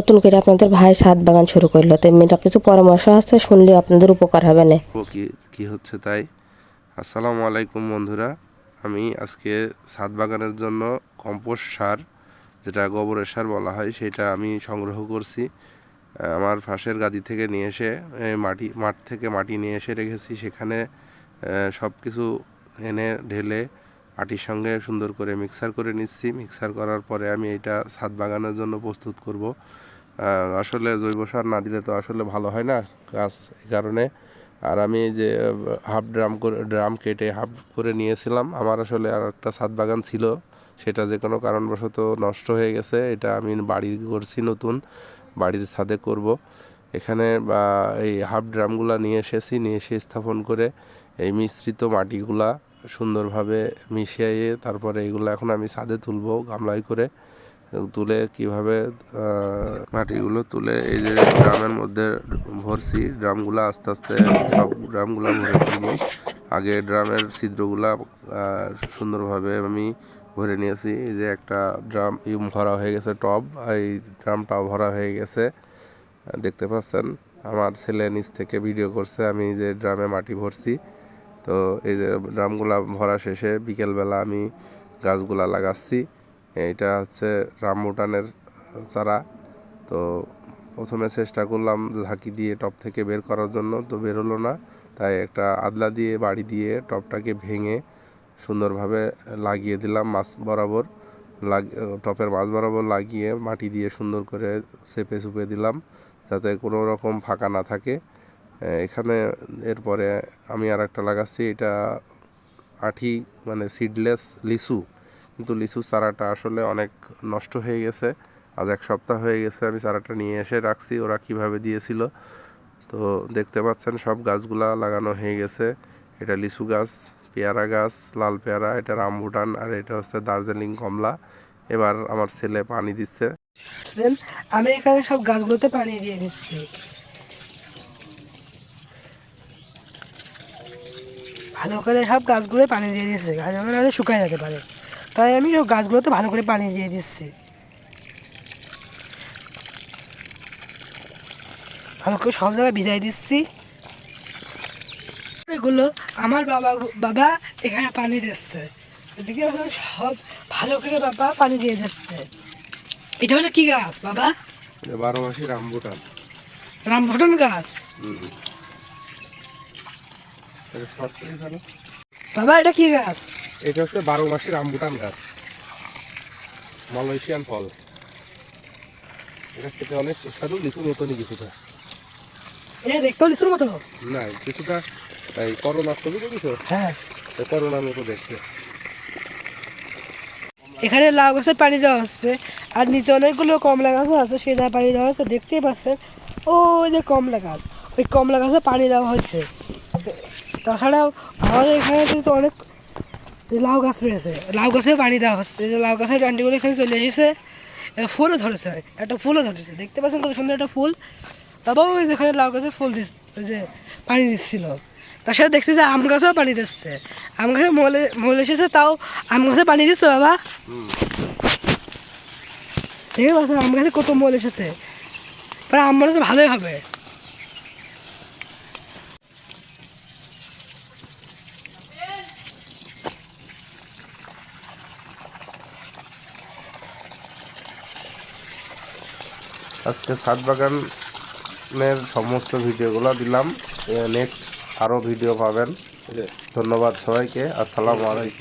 নতুন করে আপনাদের ভাই ছাদ বাগান শুরু করল। তো মেয়েটা কিছু পরামর্শ আছে শুনলে আপনাদের উপকার হবে না। কি হচ্ছে তাই? আসসালামু আলাইকুম বন্ধুরা। আমি আজকে ছাদ বাগানের জন্য কম্পোস্ট সার, যেটা গোবরের সার বলা হয়, সেটা আমি সংগ্রহ করছি। আমার ফাঁসের গাদি থেকে নিয়ে এসে মাটি, মাঠ থেকে মাটি নিয়ে এসে রেখেছি। সেখানে সব কিছু এনে ঢেলে মাটির সঙ্গে সুন্দর করে মিক্সার করে নিচ্ছি। মিক্সার করার পরে আমি এটা ছাদ বাগানের জন্য প্রস্তুত করব। আসলে জৈব সার না দিলে তো আসলে ভালো হয় না গাছ এই কারণে। আর আমি এই যে হাফ ড্রাম করে, ড্রাম কেটে হাফ করে নিয়েছিলাম। আমার আসলে আর একটা ছাদ বাগান ছিল, সেটা যে কোনো কারণবশত নষ্ট হয়ে গেছে। এটা আমি বাড়ি করছি নতুন, বাড়ির ছাদে করব। এখানে এই হাফ ড্রামগুলা নিয়ে এসেছি, নিয়ে এসে স্থাপন করে এই মিশ্রিত মাটিগুলা সুন্দরভাবে মিশিয়ে, তারপরে এগুলো এখন আমি ছাদে তুলবো গামলায় করে। তুলে কীভাবে মাটিগুলো তুলে এই যে ড্রামের মধ্যে ভরছি, ড্রামগুলো আস্তে আস্তে সব ড্রামগুলো ভরে ফেলব। আগে ড্রামের ছিদ্রগুলা সুন্দরভাবে আমি ভরে নিয়েছি। এই যে একটা ড্রাম ভরা হয়ে গেছে, টব এই ড্রামটাও ভরা হয়ে গেছে। দেখতে পাচ্ছেন, আমার ছেলে নিচ থেকে ভিডিও করছে, আমি যে ড্রামে মাটি ভরছি। তো এই যে ড্রামগুলা ভরা শেষে বিকেলবেলা আমি গাছগুলা লাগাচ্ছি। এইটা হচ্ছে রামবুটানের চারা। তো প্রথমে চেষ্টা করলাম ঝাঁকি দিয়ে টপ থেকে বের করার জন্য, তো বের হলো না। তাই একটা আদলা দিয়ে বাড়ি দিয়ে টপটাকে ভেঙে সুন্দরভাবে লাগিয়ে দিলাম মাছ বরাবর। লাগ টপের মাছ বরাবর লাগিয়ে মাটি দিয়ে সুন্দর করে চেপে চুপে দিলাম, যাতে কোনো রকম ফাঁকা না থাকে। এখানে এরপরে আমি আর একটা লাগাচ্ছি, এটা আঠি মানে সিডলেস লিচু। কিন্তু লিচু চারাটা আসলে অনেক নষ্ট হয়ে গেছে। আজ এক সপ্তাহ হয়ে গেছে, আমি চারাটা নিয়ে এসে রাখছি, ওরা কীভাবে দিয়েছিল। তো দেখতে পাচ্ছেন, সব গাছগুলা লাগানো হয়ে গেছে। এটা লিচু গাছ, পেয়ারা গাছ, লাল পেয়ারা, এটা রামভুটান, আর এটা হচ্ছে দার্জিলিং কমলা। এবার আমার ছেলে পানি দিচ্ছে। আমি এখানে সব গাছগুলোতে পানি দিয়ে দিচ্ছি। ভালো করে সব গাছগুলোয় পানি দিয়ে দিচ্ছি গাছগুলো শুকায় যেতে পারে। তাই আমি সব গাছগুলোতে ভালো করে পানি দিয়ে দিচ্ছি। ভালো করে সব জায়গায় ভিজাই দিচ্ছি। এগুলো আমার বাবা বাবা এখানে পানি দিচ্ছে। এদিকে সব ভালো করে বাবা পানি দিয়ে দিচ্ছে। এটা হলো কি গাছ বাবা? বারো মাসি রামভুটান। রামভুটান গাছ। বাবা এটা কি গাছ? এটা হচ্ছে বারো মাসি রামভুটান গাছ। মালয়েশিয়ান ফল। এটা খেতে অনেক সুস্বাদু লিচুর মতনই কিছুটা। দেখতেও লিচুর মতো? না কিছুটা এই করোনার ছবি দেখেছ? হ্যাঁ। করোনার মতো দেখতে। এখানে লাউ গাছে পানি দেওয়া হচ্ছে আর নিচে অনেকগুলো কমলা গাছও আছে জায়গায় পানি দেওয়া হচ্ছে। দেখতেই পাচ্ছেন ওই যে কমলা গাছ ওই কমলা গাছে পানি দেওয়া হচ্ছে। তাছাড়াও আমাদের এখানে কিন্তু অনেক লাউ গাছ রয়েছে লাউ গাছে পানি দেওয়া হচ্ছে। যে লাউ গাছের ডান্ডিগুলো এখানে চলে এসেছে। ফুলও ধরেছে। একটা ফুলও ধরেছে। দেখতে পাচ্ছেন কত সুন্দর একটা ফুল। বাবা ওই যেখানে লাউ গাছে ফুল দিস যে পানি দিচ্ছিল। তার সাথে দেখছি যে আম গাছেও পানি দিচ্ছে। আম গাছে মলে, মল এসেছে, তাও আম গাছে পানি দিচ্ছে, বাবা। ঠিক আছে আম গাছে কত মল এসেছে। পরে আম মনে হচ্ছে ভালোই হবে। আজকে ছাদ বাগানের সমস্ত ভিডিওগুলো দিলাম। নেক্সট আরও ভিডিও পাবেন। ধন্যবাদ সবাইকে। আসসালামু আলাইকুম।